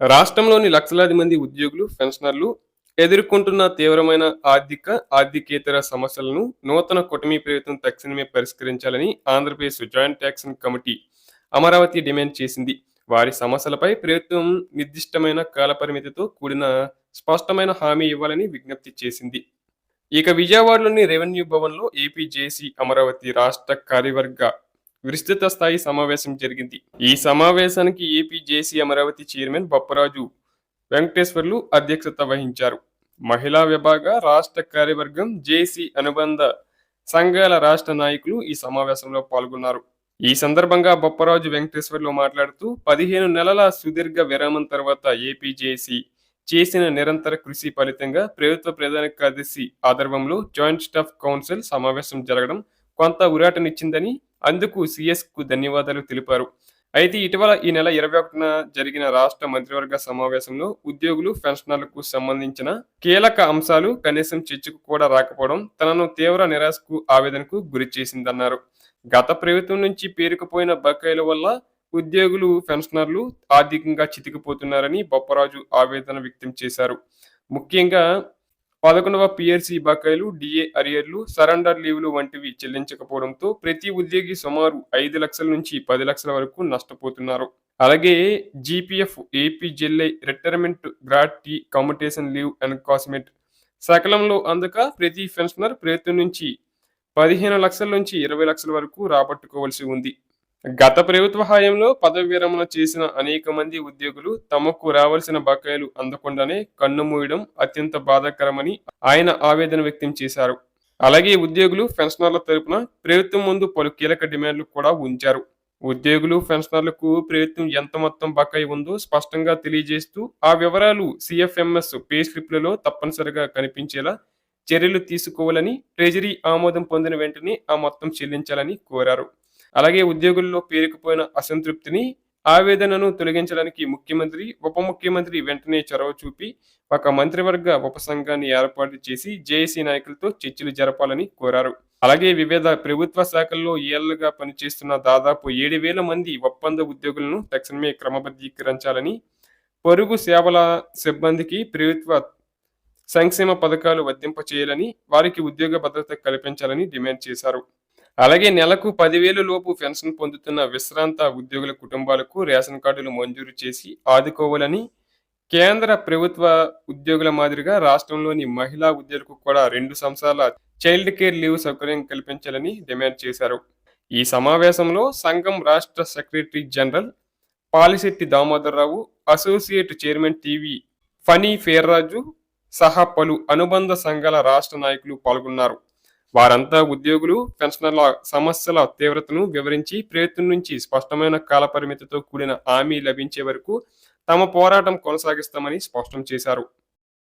రాష్ట్రంలోని లక్షలాది మంది ఉద్యోగులు పెన్షనర్లు ఎదుర్కొంటున్న తీవ్రమైన ఆర్థిక ఆర్థికేతర సమస్యలను నూతన కూటమి ప్రభుత్వం తక్షణమే పరిష్కరించాలని Andhra Pradesh joint action committee Amaravati demand చేసింది. వారి సమస్యలపై ప్రభుత్వం నిర్దిష్టమైన కాలపరిమితితో కూడిన స్పష్టమైన హామీ ఇవ్వాలని విజ్ఞప్తి చేసింది. ఇక విజయవాడలోని రెవెన్యూ భవన్లో ఏపీ జేసీ అమరావతి రాష్ట్ర కార్యవర్గ విస్తృత స్థాయి సమావేశం జరిగింది. ఈ సమావేశానికి AP JC Amaravati chairman Bopparaju Venkateswarlu అధ్యక్షత వహించారు. మహిళా విభాగ రాష్ట్ర కార్యవర్గం జేసీ అనుబంధ సంఘాల రాష్ట్ర నాయకులు ఈ సమావేశంలో పాల్గొన్నారు. ఈ సందర్భంగా బొప్పరాజు వెంకటేశ్వర్లు మాట్లాడుతూ పదిహేను నెలల సుదీర్ఘ విరామం తర్వాత ఏపీ జేసీ చేసిన నిరంతర కృషి ఫలితంగా ప్రభుత్వ ప్రధాన కార్యదర్శి ఆధ్వర్యంలో జాయింట్ స్టాఫ్ కౌన్సిల్ సమావేశం జరగడం కొంత ఉరాటనిచ్చిందని అందుకు సిఎస్కు ధన్యవాదాలు తెలిపారు. అయితే ఇటీవల ఈ నెల ఇరవై ఒకటిన జరిగిన రాష్ట్ర మంత్రివర్గ సమావేశంలో ఉద్యోగులు పెన్షనర్లకు సంబంధించిన కీలక అంశాలు కనీసం చర్చకు కూడా రాకపోవడం తనను తీవ్ర నిరాశకు ఆవేదనకు గురి చేసిందన్నారు. గత ప్రభుత్వం నుంచి పేరుకుపోయిన బకాయిల వల్ల ఉద్యోగులు పెన్షనర్లు ఆర్థికంగా చితికిపోతున్నారని బొప్పరాజు ఆవేదన వ్యక్తం చేశారు. ముఖ్యంగా పదకొండవ పిఆర్సీ బకాయిలు డిఏ అరియర్లు సరెండర్ లీవ్లు వంటివి చెల్లించకపోవడంతో ప్రతి ఉద్యోగి సుమారు ఐదు లక్షల నుంచి పది లక్షల వరకు నష్టపోతున్నారు. అలాగే GPF AP జిల్లై retirement gratuity commutation leave and కాస్మెట్ సకలంలో అందక ప్రతి పెన్షనర్ ప్రయత్నం నుంచి పదిహేను లక్షల నుంచి ఇరవై లక్షల వరకు రాబట్టుకోవాల్సి ఉంది. గత ప్రభుత్వ హయాంలో పదవి విరమణ చేసిన అనేక మంది ఉద్యోగులు తమకు రావాల్సిన బకాయిలు అందకుండానే కన్నుమూయడం అత్యంత బాధాకరమని ఆయన ఆవేదన వ్యక్తం చేశారు. అలాగే ఉద్యోగులు పెన్షనర్ల తరపున ప్రభుత్వం ముందు పలు కీలక డిమాండ్లు కూడా ఉంచారు. ఉద్యోగులు పెన్షనర్లకు ప్రభుత్వం ఎంత మొత్తం బకాయి ఉందో స్పష్టంగా తెలియజేస్తూ ఆ వివరాలు సిఎఫ్ఎంఎస్ పే స్లిప్లలో తప్పనిసరిగా కనిపించేలా చర్యలు తీసుకోవాలని ట్రెజరీ ఆమోదం పొందిన వెంటనే ఆ మొత్తం చెల్లించాలని కోరారు. అలాగే ఉద్యోగుల్లో పేరుకుపోయిన అసంతృప్తిని ఆవేదనను తొలగించడానికి ముఖ్యమంత్రి ఉప ముఖ్యమంత్రి వెంటనే చొరవ చూపి ఒక మంత్రివర్గ ఉపసంఘాన్ని ఏర్పాటు చేసి జేఏసీ నాయకులతో చర్చలు జరపాలని కోరారు. అలాగే వివిధ ప్రభుత్వ శాఖల్లో ఏళ్ళుగా పనిచేస్తున్న దాదాపు ఏడు వేల మంది ఒప్పంద ఉద్యోగులను తక్షణమే క్రమబద్ధీకరించాలని పొరుగు సేవల సిబ్బందికి ప్రభుత్వ సంక్షేమ పథకాలు వర్తింపచేయాలని వారికి ఉద్యోగ భద్రత కల్పించాలని డిమాండ్ చేశారు. అలాగే నెలకు పదివేలు లోపు పెన్షన్ పొందుతున్న విశ్రాంత ఉద్యోగుల కుటుంబాలకు రేషన్ కార్డులు మంజూరు చేసి ఆదుకోవాలని కేంద్ర ప్రభుత్వ ఉద్యోగుల మాదిరిగా రాష్ట్రంలోని మహిళా ఉద్యోగులకు కూడా రెండు సంవత్సరాల చైల్డ్ కేర్ లీవ్ సౌకర్యం కల్పించాలని డిమాండ్ చేశారు. ఈ సమావేశంలో సంఘం రాష్ట్ర secretary general Palisetti Damodararao associate chairman TV Phani Perraju సహా పలు అనుబంధ సంఘాల రాష్ట్ర నాయకులు పాల్గొన్నారు. వారంతా ఉద్యోగులు పెన్షనర్ల సమస్యల తీవ్రతను వివరించి ప్రయత్నం నుంచి స్పష్టమైన కాలపరిమితితో కూడిన హామీ లభించే వరకు తమ పోరాటం కొనసాగిస్తామని స్పష్టం చేశారు.